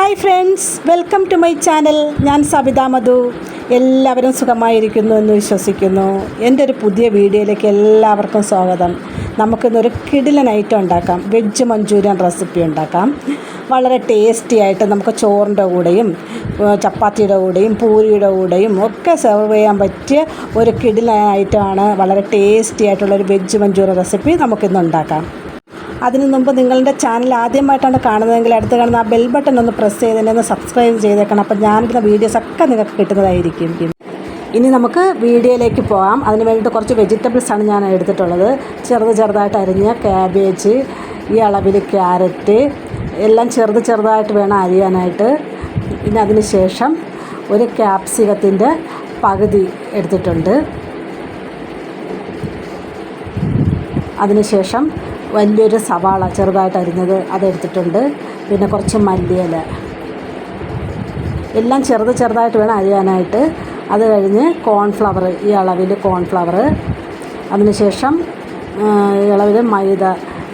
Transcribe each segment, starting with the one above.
Hi friends welcome to my channel. ഞാൻ സബിത മധു. എല്ലാവരും സുഖമായിരിക്കുന്നു എന്ന് വിശ്വസിക്കുന്നു. എന്റെ ഒരു പുതിയ വീഡിയോയിലേക്ക് എല്ലാവർക്കും സ്വാഗതം. നമുക്കിന്നൊരു കിടിലൻ ഐറ്റം ഉണ്ടാക്കാം. വെജ് മഞ്ചൂരിയൻ റെസിപ്പി ഉണ്ടാക്കാം. വളരെ ടേസ്റ്റി ആയിട്ട് നമുക്ക് ചോറിന്റെ കൂടെയും ചപ്പാത്തിയുടെ കൂടെയും പൂരിയുടെ കൂടെയും ഒക്കെ സെർവ് ചെയ്യാൻ പറ്റിയ ഒരു കിടിലൻ ഐറ്റമാണ്. വളരെ ടേസ്റ്റി ആയിട്ടുള്ളൊരു വെജ് മഞ്ചൂരിയൻ റെസിപ്പി നമുക്കിന്ന് ഉണ്ടാക്കാം. അതിനു മുമ്പ് നിങ്ങളുടെ ചാനൽ ആദ്യമായിട്ടാണ് കാണുന്നതെങ്കിൽ അടുത്ത് കാണുന്ന ആ ബെൽ ബട്ടൺ ഒന്ന് പ്രസ് ചെയ്തതിനെ ഒന്ന് സബ്സ്ക്രൈബ് ചെയ്തേക്കണം. അപ്പോൾ ഞാനിടുന്ന വീഡിയോസ് ഒക്കെ നിങ്ങൾക്ക് കിട്ടുന്നതായിരിക്കും. ഇനി നമുക്ക് വീഡിയോയിലേക്ക് പോകാം അതിന് വേണ്ടിയിട്ട് കുറച്ച് വെജിറ്റബിൾസാണ് ഞാൻ എടുത്തിട്ടുള്ളത്. ചെറുത് ചെറുതായിട്ട് അരിഞ്ഞ ക്യാബേജ് ഈ അളവിൽ ക്യാരറ്റ് എല്ലാം ചെറുത് ചെറുതായിട്ട് വേണം അരിയാനായിട്ട്. പിന്നെ അതിന് ശേഷം ഒരു ക്യാപ്സികത്തിന്റെ പകുതി എടുത്തിട്ടുണ്ട്. അതിനുശേഷം വലിയൊരു സവാള ചെറുതായിട്ട് അരിഞ്ഞത് അതെടുത്തിട്ടുണ്ട്. പിന്നെ കുറച്ച് മല്ലിയില. എല്ലാം ചെറുത് ചെറുതായിട്ട് വേണം അരിയാനായിട്ട്. അത് കഴിഞ്ഞ് കോൺഫ്ലവർ ഈ അളവിൽ കോൺഫ്ലവർ അതിനുശേഷം ഈ അളവിൽ മൈദ.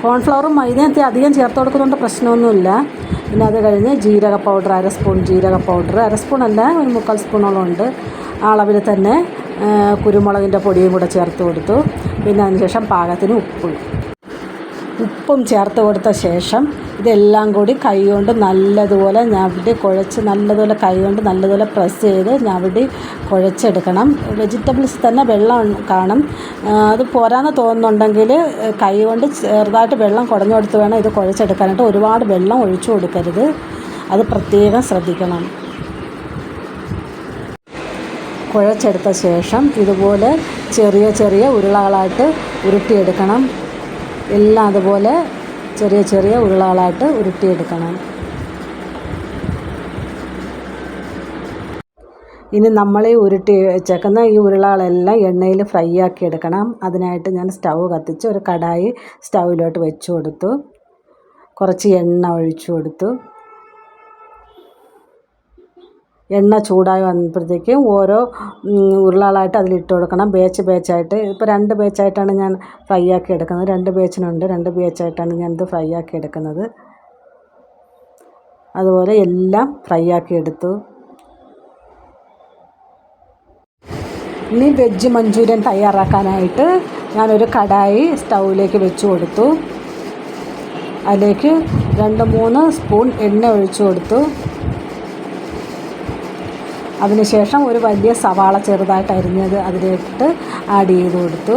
കോൺഫ്ലവറും മൈദയും അത്യ- അധികം ചേർത്ത് കൊടുക്കുന്നതുകൊണ്ട് പ്രശ്നമൊന്നുമില്ല. പിന്നെ അത് കഴിഞ്ഞ് ജീരക പൗഡർ അര സ്പൂൺ ജീരക പൗഡർ അര സ്പൂൺ അല്ല ഒരു മുക്കാൽ സ്പൂണോളം ഉണ്ട്. ആ അളവിൽ തന്നെ കുരുമുളകിന്റെ പൊടിയും കൂടെ ചേർത്ത് കൊടുത്തു. പിന്നെ അതിനുശേഷം പാകത്തിന് ഉപ്പ്. ഉപ്പും ചേർത്ത് കൊടുത്ത ശേഷം ഇതെല്ലാം കൂടി കൈകൊണ്ട് നല്ലതുപോലെ ഞവടി കുഴച്ച് നല്ലതുപോലെ കൈകൊണ്ട് നല്ലതുപോലെ പ്രസ് ചെയ്ത് ഞവടി കുഴച്ചെടുക്കണം. വെജിറ്റബിൾസ് തന്നെ വെള്ളം കാണും. അത് പോരാന്ന് തോന്നുന്നുണ്ടെങ്കിൽ കൈ കൊണ്ട് ചെറുതായിട്ട് വെള്ളം കുടഞ്ഞു കൊടുത്ത് വേണം ഇത് കുഴച്ചെടുക്കാനായിട്ട്. ഒരുപാട് വെള്ളം ഒഴിച്ചു കൊടുക്കരുത്. അത് പ്രത്യേകം ശ്രദ്ധിക്കണം. കുഴച്ചെടുത്ത ശേഷം ഇതുപോലെ ചെറിയ ചെറിയ ഉരുളകളായിട്ട് ഉരുട്ടിയെടുക്കണം. എല്ലാം അതുപോലെ ചെറിയ ചെറിയ ഉരുളകളായിട്ട് ഉരുട്ടിയെടുക്കണം. ഇനി നമ്മൾ ഈ ഉരുട്ടി വെച്ചേക്കുന്ന ഈ ഉരുളകളെല്ലാം എണ്ണയിൽ ഫ്രൈ ആക്കി എടുക്കണം. അതിനായിട്ട് ഞാൻ സ്റ്റൗ കത്തിച്ച് ഒരു കടായി സ്റ്റൗവിലോട്ട് വെച്ചു കൊടുത്തു. കുറച്ച് എണ്ണ ഒഴിച്ചു കൊടുത്തു. എണ്ണ ചൂടായി വന്നപ്പോഴത്തേക്കും ഓരോ ഉരുളകളായിട്ട് അതിലിട്ട് കൊടുക്കണം. ബേച്ച് ബേച്ചായിട്ട് ഇപ്പോൾ രണ്ട് ബേച്ചായിട്ടാണ് ഞാൻ ഫ്രൈ ആക്കി എടുക്കുന്നത്. രണ്ട് ബേച്ചിനുണ്ട് രണ്ട് ബേച്ചായിട്ടാണ് ഞാൻ ഇത് ഫ്രൈ ആക്കി എടുക്കുന്നത്. അതുപോലെ എല്ലാം ഫ്രൈ ആക്കി എടുത്തു. ഇനി വെജ് മഞ്ചൂരിയൻ തയ്യാറാക്കാനായിട്ട് ഞാനൊരു കടായി സ്റ്റൗവിലേക്ക് വെച്ച് കൊടുത്തു. അതിലേക്ക് രണ്ട് മൂന്ന് സ്പൂൺ എണ്ണ ഒഴിച്ചു കൊടുത്തു. അതിനുശേഷം ഒരു വലിയ സവാള ചെറുതായിട്ട് അരിഞ്ഞത് അതിലേക്ക് ആഡ് ചെയ്ത് കൊടുത്തു.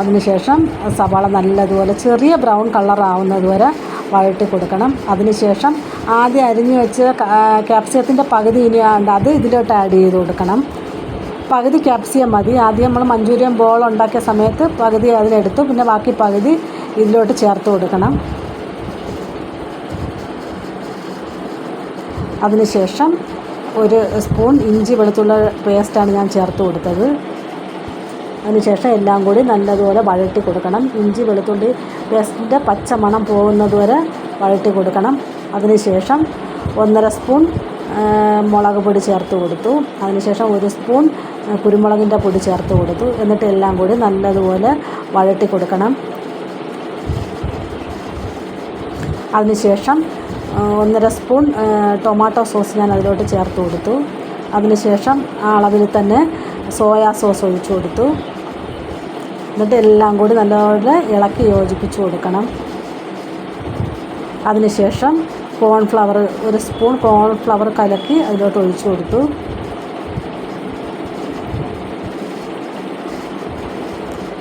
അതിനുശേഷം സവാള നല്ലതുപോലെ ചെറിയ ബ്രൗൺ കളർ ആവുന്നത് വരെ വഴറ്റി കൊടുക്കണം. അതിനുശേഷം ആദ്യം അരിഞ്ഞു വെച്ച് ക്യാപ്സിയത്തിന്റെ പകുതി ഇനി ഉണ്ട് അത് ഇതിലോട്ട് ആഡ് ചെയ്ത് കൊടുക്കണം. പകുതി ക്യാപ്സിയം മതി. ആദ്യം നമ്മൾ മഞ്ചൂരിയൻ ബോൾ ഉണ്ടാക്കിയ സമയത്ത് പകുതി അതിലെടുത്തു. പിന്നെ ബാക്കി പകുതി ഇതിലോട്ട് ചേർത്ത് കൊടുക്കണം. അതിനുശേഷം ഒരു സ്പൂൺ ഇഞ്ചി വെളുത്തുള്ള പേസ്റ്റാണ് ഞാൻ ചേർത്ത് കൊടുത്തത്. അതിനുശേഷം എല്ലാം കൂടി നല്ലതുപോലെ വഴട്ടി കൊടുക്കണം. ഇഞ്ചി വെളുത്തുള്ളി പേസ്റ്റിന്റെ പച്ചമണം പോകുന്നത് വരെ വഴറ്റി കൊടുക്കണം. അതിനുശേഷം ഒന്നര സ്പൂൺ മുളക് പൊടി ചേർത്ത് കൊടുത്തു. അതിനുശേഷം ഒരു സ്പൂൺ കുരുമുളകിന്റെ പൊടി ചേർത്ത് കൊടുത്തു. എന്നിട്ട് എല്ലാം കൂടി നല്ലതുപോലെ വഴട്ടി കൊടുക്കണം. അതിനുശേഷം ഒന്നര സ്പൂൺ ടൊമാറ്റോ സോസ് ഞാൻ അതിലോട്ട് ചേർത്ത് കൊടുത്തു. അതിനുശേഷം ആ അളവിൽ തന്നെ സോയാ സോസ് ഒഴിച്ചു കൊടുത്തു. എന്നിട്ട് എല്ലാം കൂടി നല്ലപോലെ ഇളക്കി യോജിപ്പിച്ച് കൊടുക്കണം. അതിനുശേഷം കോൺഫ്ലവർ ഒരു സ്പൂൺ കോൺഫ്ലവർ കലക്കി അതിലോട്ട് ഒഴിച്ചു കൊടുത്തു.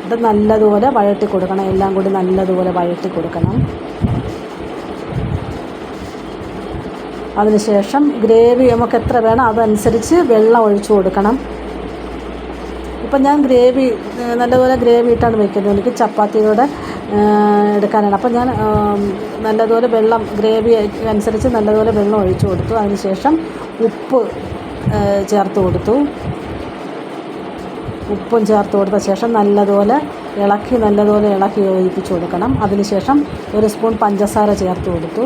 ഇത് നല്ലതുപോലെ വഴട്ടി കൊടുക്കണം. എല്ലാം കൂടി നല്ലതുപോലെ വഴട്ടി കൊടുക്കണം. അതിനുശേഷം ഗ്രേവി നമുക്ക് എത്ര വേണം അതനുസരിച്ച് വെള്ളം ഒഴിച്ചു കൊടുക്കണം. ഇപ്പം ഞാൻ ഗ്രേവി നല്ലതുപോലെ ഗ്രേവി ഇട്ടാണ് വയ്ക്കുന്നത് എനിക്ക് ചപ്പാത്തിയുടെ എടുക്കാനാണ്. അപ്പം ഞാൻ നല്ലതുപോലെ വെള്ളം ഗ്രേവി അനുസരിച്ച് നല്ലതുപോലെ വെള്ളം ഒഴിച്ചു കൊടുത്തു. അതിനുശേഷം ഉപ്പ് ചേർത്ത് കൊടുത്തു. ഉപ്പും ചേർത്ത് കൊടുത്ത ശേഷം നല്ലതുപോലെ ഇളക്കി നല്ലതുപോലെ ഇളക്കി യോജിപ്പിച്ച് കൊടുക്കണം. അതിനുശേഷം ഒരു സ്പൂൺ പഞ്ചസാര ചേർത്ത് കൊടുത്തു.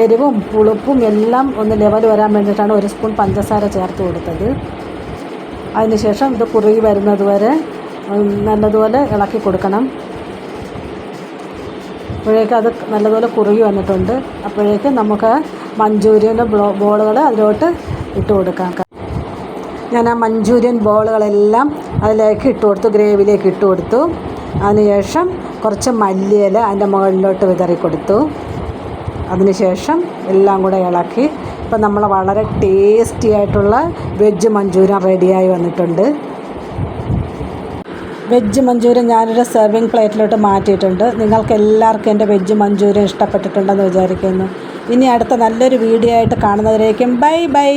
എരിവും പുളിപ്പും എല്ലാം ഒന്ന് ലെവൽ വരാൻ വേണ്ടിയിട്ടാണ് ഒരു സ്പൂൺ പഞ്ചസാര ചേർത്ത് കൊടുത്തത്. അതിനുശേഷം ഇത് കുറുകി വരുന്നത് വരെ നല്ലതുപോലെ ഇളക്കി കൊടുക്കണം. അപ്പോഴേക്കും അത് നല്ലതുപോലെ കുറുകി വന്നിട്ടുണ്ട്. അപ്പോഴേക്ക് നമുക്ക് മഞ്ചൂരിയന്റെ ബോളുകൾ അതിലോട്ട് ഇട്ട് കൊടുക്കാം. ഞാൻ ആ മഞ്ചൂരിയൻ ബോളുകളെല്ലാം അതിലേക്ക് ഇട്ട് കൊടുത്തു ഗ്രേവിയിലേക്ക് ഇട്ട് കൊടുത്തു. അതിനുശേഷം കുറച്ച് മല്ലിയില അതിന്റെ മുകളിലോട്ട് വിതറി കൊടുത്തു. അതിനുശേഷം എല്ലാം കൂടെ ഇളക്കി. ഇപ്പം നമ്മൾ വളരെ ടേസ്റ്റി ആയിട്ടുള്ള വെജ് മഞ്ചൂരിയൻ റെഡിയായി വന്നിട്ടുണ്ട്. വെജ് മഞ്ചൂരിയൻ ഞാനൊരു സെർവിങ് പ്ലേറ്റിലോട്ട് മാറ്റിയിട്ടുണ്ട്. നിങ്ങൾക്ക് എല്ലാവർക്കും എന്റെ വെജ് മഞ്ചൂരിയൻ ഇഷ്ടപ്പെട്ടിട്ടുണ്ടെന്ന് വിചാരിക്കുന്നു. ഇനി അടുത്ത നല്ലൊരു വീഡിയോ ആയിട്ട് കാണുന്നവരേക്കും ബൈ ബൈ.